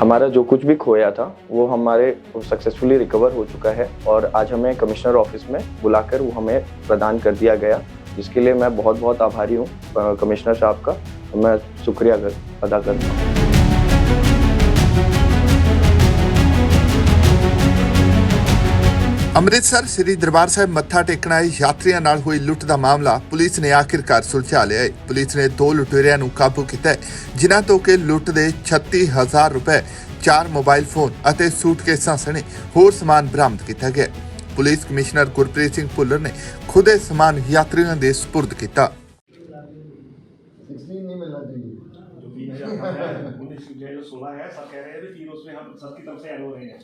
हमारा जो कुछ भी खोया था, वो हमारे सक्सेसफुली रिकवर हो चुका है और आज हमें कमिश्नर ऑफ़िस में बुलाकर वो हमें प्रदान कर दिया गया, जिसके लिए मैं बहुत बहुत आभारी हूँ कमिश्नर साहब का। मैं शुक्रिया कर- अदा करता हूँ। ਅੰਮ੍ਰਿਤਸਰ ਸ੍ਰੀ ਦਰਬਾਰ ਸਾਹਿਬ ਮੱਥਾ ਟੇਕਣ ਆਏ ਯਾਤਰੀਆਂ ਨਾਲ ਹੋਈ ਲੁੱਟ ਦਾ ਮਾਮਲਾ ਪੁਲਿਸ ਨੇ ਆਖਿਰਕਾਰ ਸੁਲਝਾ ਲਿਆ ਹੈ ਪੁਲਿਸ ਨੇ ਦੋ ਲੁਟੇਰਿਆਂ ਨੂੰ ਕਾਬੂ ਕੀਤਾ ਹੈ ਜਿਨ੍ਹਾਂ ਤੋਂ ਕਿ ਲੁੱਟ ਦੇ 36000 ਰੁਪਏ ਚਾਰ ਮੋਬਾਈਲ ਫੋਨ ਅਤੇ ਸੂਟਕੇਸਾਂ ਸਣੇ ਹੋਰ ਸਮਾਨ ਬਰਾਮਦ ਕੀਤਾ ਗਿਆ ਹੈ। ਪੁਲਿਸ ਕਮਿਸ਼ਨਰ ਗੁਰਪ੍ਰੀਤ ਸਿੰਘ ਭੁੱਲਰ ਨੇ ਖੁਦ ਇਹ ਸਮਾਨ ਯਾਤਰੀਆਂ ਦੇ ਸਪੁਰਦ ਕੀਤਾ 16 नहीं मिलना चाहिए जो तीन हजार है उन्नीस जो है जो सोलह है सब कह रहे हैं भी तीन उसमें हम सबकी तरफ से ऐड हो रहे हैं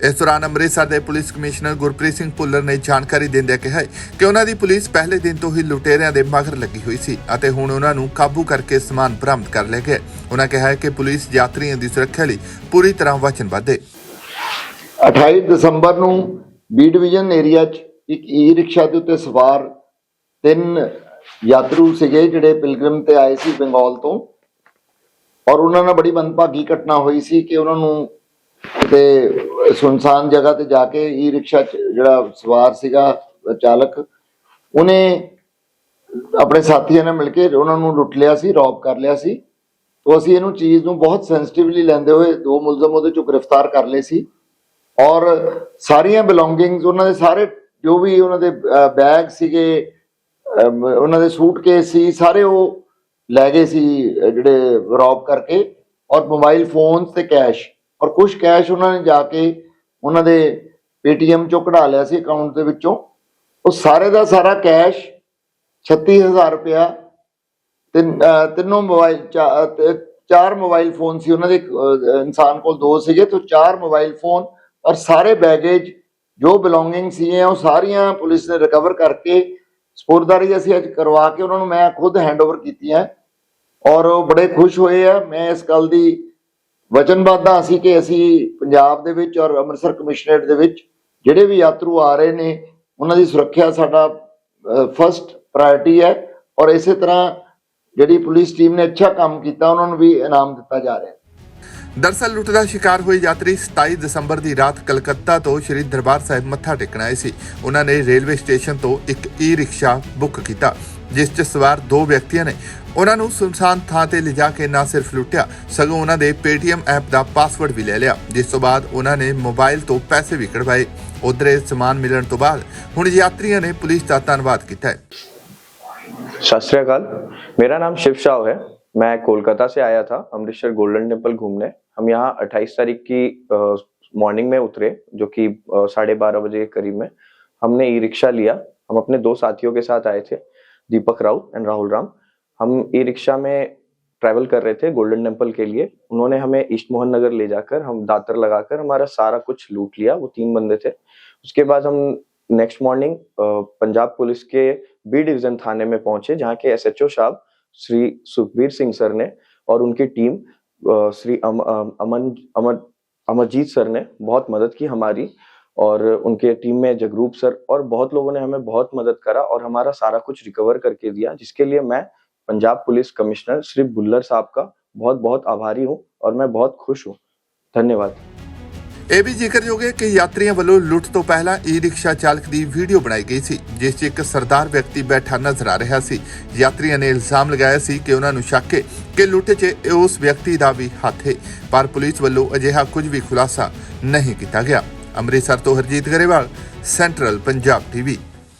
ਇਸ ਦੌਰਾਨ ਅੰਮ੍ਰਿਤਸਰ ਦੇ ਪੁਲਿਸ ਕਮਿਸ਼ਨਰ ਗੁਰਪ੍ਰੀਤ ਸਿੰਘ ਭੁੱਲਰ ਨੇ ਜਾਣਕਾਰੀ ਦਿੰਦਿਆਂ ਕਿਹਾ ਕਿ ਉਹਨਾਂ ਦੀ ਪੁਲਿਸ ਪਹਿਲੇ ਦਿਨ ਤੋਂ ਹੀ ਲੁਟੇਰਿਆਂ ਦੇ ਮਗਰ ਲੱਗੀ ਹੋਈ ਸੀ ਅਤੇ ਹੁਣ ਉਹਨਾਂ ਨੂੰ ਕਾਬੂ ਕਰਕੇ ਸਮਾਨ ਬਰਾਮਦ ਕਰ ਲਿਆ ਗਿਆ। ਉਹਨਾਂ ਕਿਹਾ ਕਿ ਪੁਲਿਸ ਯਾਤਰੀਆਂ ਦੀ ਸੁਰੱਖਿਆ ਲਈ ਪੂਰੀ ਤਰ੍ਹਾਂ ਵਚਨਬੱਧ ਹੈ। 28 ਦਸੰਬਰ ਨੂੰ ਬੀ ਡਿਵੀਜ਼ਨ ਏਰੀਆ 'ਚ ਇੱਕ ਈ ਰਿਕਸ਼ਾ ਦੇ ਉੱਤੇ ਸਵਾਰ ਤਿੰਨ ਯਾਤਰੂ ਸੀਗੇ ਜਿਹੜੇ ਪਿਲਗ੍ਰਿਮ ਤੇ ਆਏ ਸੀ ਬੰਗਾਲ ਤੋਂ। ਔਰ ਉਹਨਾਂ ਨਾਲ ਬੜੀ ਮੰਦਭਾਗੀ ਘਟਨਾ ਹੋਈ ਸੀ ਕਿ ਉਹਨਾਂ ਨੂੰ ਕਿਤੇ ਸੁਨਸਾਨ ਜਗ੍ਹਾ ਤੇ ਜਾ ਕੇ ਈ ਰਿਕਸ਼ਾ ਜਿਹੜਾ ਸਵਾਰ ਸੀਗਾ ਚਾਲਕ, ਉਹਨੇ ਆਪਣੇ ਸਾਥੀਆਂ ਨਾਲ ਮਿਲ ਕੇ ਉਹਨਾਂ ਨੂੰ ਲੁੱਟ ਲਿਆ ਸੀ, ਰੌਬ ਕਰ ਲਿਆ ਸੀ। ਤੋਂ ਅਸੀਂ ਇਹਨੂੰ ਚੀਜ਼ ਨੂੰ ਬਹੁਤ ਸੈਂਸਿਟਿਵਲੀ ਲੈਂਦੇ ਹੋਏ ਦੋ ਮੁਲਜ਼ਮ ਉਹਦੇ ਚੋਂ ਗ੍ਰਿਫਤਾਰ ਕਰ ਲਏ ਸੀ। ਔਰ ਸਾਰੀਆਂ ਬਿਲੋਂਗਿੰਗਸ ਉਹਨਾਂ ਦੇ ਸਾਰੇ ਜੋ ਵੀ ਉਹਨਾਂ ਦੇ ਬੈਗ ਸੀਗੇ ਉਹਨਾਂ ਦੇ ਸੂਟਕੇਸ ਸੀ, ਸਾਰੇ ਉਹ ਲੈ ਗਏ ਸੀ ਜਿਹੜੇ ਰੌਬ ਕਰਕੇ ਔਰ ਮੋਬਾਈਲ ਫੋਨਸ ਤੇ ਕੈਸ਼ ਔਰ ਕੁਝ ਕੈਸ਼ ਉਹਨਾਂ ਨੇ ਜਾ ਕੇ ਉਹਨਾਂ ਦੇ ਪੇਟੀਐਮ ਚੋਂ ਕਢਾ ਲਿਆ ਸੀ ਅਕਾਊਂਟ ਦੇ ਵਿੱਚੋਂ। ਉਹ ਸਾਰੇ ਦਾ ਸਾਰਾ ਕੈਸ਼ 36000 ਰੁਪਇਆ ਤਿੰਨ, ਅਹ, ਤਿੰਨੋਂ ਮੋਬਾਈਲ ਚਾਰ ਮੋਬਾਈਲ ਫੋਨ ਸੀ ਉਹਨਾਂ ਦੇ ਇਨਸਾਨ ਕੋਲ ਦੋ ਸੀਗੇ, ਤੋਂ ਚਾਰ ਮੋਬਾਈਲ ਫੋਨ ਔਰ ਸਾਰੇ ਬੈਗੇਜ ਜੋ ਬਿਲੋਂਗਿੰਗ ਸੀ ਉਹ ਸਾਰੀਆਂ ਪੁਲਿਸ ਨੇ ਰਿਕਵਰ ਕਰਕੇ ਸਪੁਰਦਾਰੀ ਅਸੀਂ ਅੱਜ ਕਰਵਾ ਕੇ ਉਹਨਾਂ ਨੂੰ ਮੈਂ ਖੁਦ ਹੈਂਡਓਵਰ ਕੀਤੀਆਂ ਔਰ ਉਹ ਬੜੇ ਖੁਸ਼ ਹੋਏ ਆ। ਮੈਂ ਇਸ ਗੱਲ ਦੀ ਵਚਨਬੱਧ ਹਾਂ ਅਸੀਂ ਕਿ ਅਸੀਂ ਪੰਜਾਬ ਦੇ ਵਿੱਚ ਔਰ ਅੰਮ੍ਰਿਤਸਰ ਕਮਿਸ਼ਨਰੇਟ ਦੇ ਵਿੱਚ ਜਿਹੜੇ ਵੀ ਯਾਤਰੂ ਆ ਰਹੇ ਨੇ, ਉਹਨਾਂ ਦੀ ਸੁਰੱਖਿਆ ਸਾਡਾ ਫਸਟ ਪ੍ਰਾਇੋਰਟੀ ਹੈ ਔਰ ਇਸੇ ਤਰ੍ਹਾਂ ਜਿਹੜੀ ਪੁਲਿਸ ਟੀਮ ਨੇ ਅੱਛਾ ਕੰਮ ਕੀਤਾ, ਉਹਨਾਂ ਨੂੰ ਵੀ ਇਨਾਮ ਦਿੱਤਾ ਜਾ ਰਿਹਾ ਹੈ। ਦਰਸਲ ਲੁੱਟ ਦਾ ਸ਼ਿਕਾਰ ਹੋਈ ਯਾਤਰੀ 27 ਦਸੰਬਰ ਦੀ ਰਾਤ ਕਲਕੱਤਾ ਤੋਂ ਸ਼੍ਰੀ ਦਰਬਾਰ ਸਾਹਿਬ ਮੱਥਾ ਟੇਕਣ ਆਏ ਸੀ। ਉਹਨਾਂ ਨੇ ਰੇਲਵੇ ਸਟੇਸ਼ਨ ਤੋਂ ਇੱਕ ਈ-ਰਿਕਸ਼ਾ ਬੁੱਕ ਕੀਤਾ, ਜਿਸ 'ਚ ਸਵਾਰ ਦੋ ਵਿਅਕਤੀਆਂ ਨੇ। ਉਹਨਾਂ ਨੂੰ ਸੁਨਸਾਨ ਥਾਂ ਤੇ ਲਿਜਾ ਕੇ ਨਾ ਸਿਰਫ ਲੁੱਟਿਆ, ਸਗੋਂ ਉਹਨਾਂ ਦੇ Paytm ਐਪ ਦਾ ਪਾਸਵਰਡ ਵੀ ਲੈ ਲਿਆ। ਜਿਸ ਤੋਂ ਬਾਅਦ ਉਹਨਾਂ ਨੇ ਮੋਬਾਈਲ ਤੋਂ ਪੈਸੇ ਵੀ ਕਢਵਾਏ। ਉਧਰ ਸਮਾਨ ਮਿਲਣ ਤੋਂ ਬਾਅਦ ਹੁਣ ਯਾਤਰੀਆਂ ਨੇ ਪੁਲਿਸ ਦਾ ਧੰਨਵਾਦ ਕੀਤਾ ਹੈ। ਸਤਿ ਸ਼੍ਰੀ ਅਕਾਲ। ਮੇਰਾ ਨਾਮ ਸ਼ਿਵ ਹੈ। मैं कोलकाता से आया था, अमृतसर गोल्डन टेंपल घूमने। हम यहाँ 28 तारीख की मॉर्निंग में उतरे, जो कि साढ़े बारह बजे के करीब में। हमने ई रिक्शा लिया। हम अपने दो साथियों के साथ आए थे, दीपक राउत एंड राहुल राम। हम ई रिक्शा में ट्रैवल कर रहे थे गोल्डन टेंपल के लिए। उन्होंने हमें ईस्ट मोहन नगर ले जाकर, हम दातर लगाकर हमारा सारा कुछ लूट लिया। वो तीन बंदे थे। उसके बाद हम नेक्स्ट मॉर्निंग पंजाब पुलिस के बी डिवीज़न थाने में पहुँचे, जहाँ के एसएचओ साहब श्री सुखबीर सिंह सर ने और उनकी टीम श्री अम, अमन अमर अमरजीत सर ने बहुत मदद की हमारी और उनके टीम में जगरूप सर और बहुत लोगों ने हमें बहुत मदद करा और हमारा सारा कुछ रिकवर करके दिया जिसके लिए मैं पंजाब पुलिस कमिश्नर श्री बुल्लर साहब का बहुत बहुत आभारी हूँ और मैं बहुत खुश हूँ। धन्यवाद। ਇਹ ਵੀ ਜ਼ਿਕਰਯੋਗ ਹੈ ਕਿ ਯਾਤਰੀਆਂ ਵੱਲੋਂ ਲੁੱਟ ਤੋਂ ਪਹਿਲਾਂ ਈ ਰਿਕਸ਼ਾ ਚਾਲਕ ਦੀ ਵੀਡੀਓ ਬਣਾਈ ਗਈ ਸੀ, ਜਿਸ 'ਚ ਇੱਕ ਸਰਦਾਰ ਵਿਅਕਤੀ ਬੈਠਾ ਨਜ਼ਰ ਆ ਰਿਹਾ ਸੀ। ਯਾਤਰੀਆਂ ਨੇ ਇਲਜ਼ਾਮ ਲਗਾਇਆ ਸੀ ਕਿ ਉਹਨਾਂ ਨੂੰ ਸ਼ੱਕ ਹੈ ਕਿ ਲੁੱਟ 'ਚ ਉਸ ਵਿਅਕਤੀ ਦਾ ਵੀ ਹੱਥ ਹੈ, ਪਰ ਪੁਲਿਸ ਵੱਲੋਂ ਅਜਿਹਾ ਕੁਝ ਵੀ ਖੁਲਾਸਾ ਨਹੀਂ ਕੀਤਾ ਗਿਆ। ਅੰਮ੍ਰਿਤਸਰ ਤੋਂ ਹਰਜੀਤ ਗਰੇਵਾਲ, ਸੈਂਟਰਲ ਪੰਜਾਬ ਟੀਵੀ।